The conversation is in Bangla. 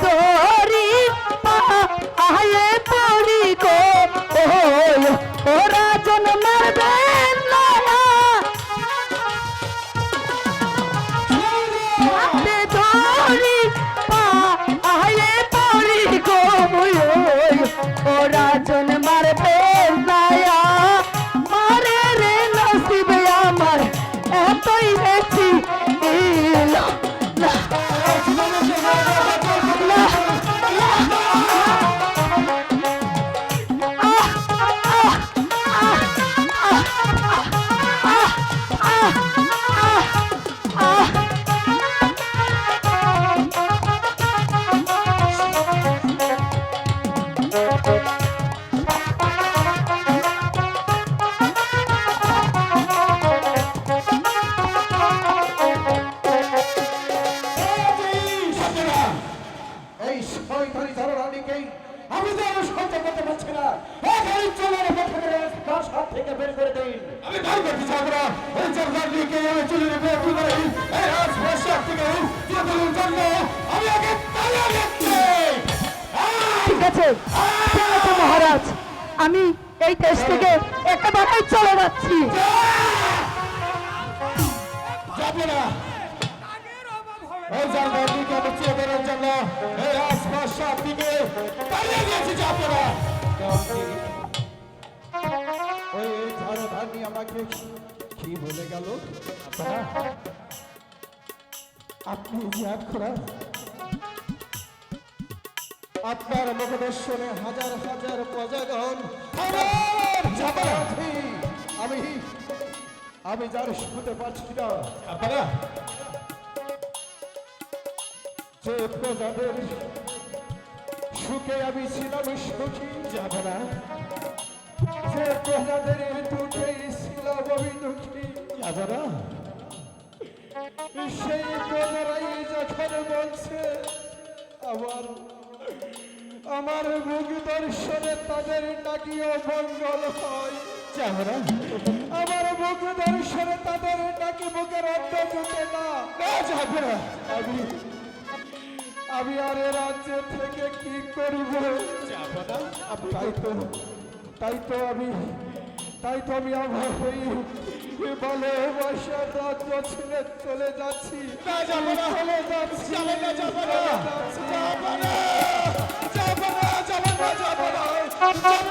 ধরি আয়ে পড়ি গো ওরা জন মারবে না হাতে ধরি আয়ে পড়ি গো ওরা জন মারবে না মারে রে নসিবে আমার, এতই বেশি আমি তো আর সহ্য করতে পারছি না। এখানে চলে তার হাত থেকে বের করে দিন। আমি তাই করতে চাবো না। এই জগদারটিকে আমি চলে বের করে দিই। এই আজ বর্ষা থেকে চিরতরের জন্য আমি আগে তালা দেখতে ঠিক আছে। ঠিক আছে মহারাজ। আমি এই দেশ থেকে একেবারেই চলে যাচ্ছি। যাবে না। এই জগদারটিকে আমি চিরতরের জন্য এই ওই আমাকে কি বলে গেল? আপনি করার আপনার মুখদর্শনে হাজার হাজার প্রজাগণ আমি আমি যার শুনতে পাচ্ছি না। আপনারা যে প্রজাদের সুখে আমি ছিলাম সুখী যাব না? যে প্রজাদের দুঃখে ছিলাম আমি দুঃখী যাব সেই প্রজারাই যখন বলছে, আমার আমার মুখ দর্শনে তাদের নাকি অমঙ্গল হয়। যাব আমার মুখ দর্শনে তাদের নাকি মুখের অন্ন জুটে না। যাব না? আমি আমি আর এ রাজ্যে থেকে কি করব? তাই তো তাই তো আমি তাই তো আমি আমার হই ভালোবাসার রাজ্য ছেড়ে চলে যাচ্ছি। চলে যাচ্ছি। না যাব না যাব না যাব না যাব না যাব না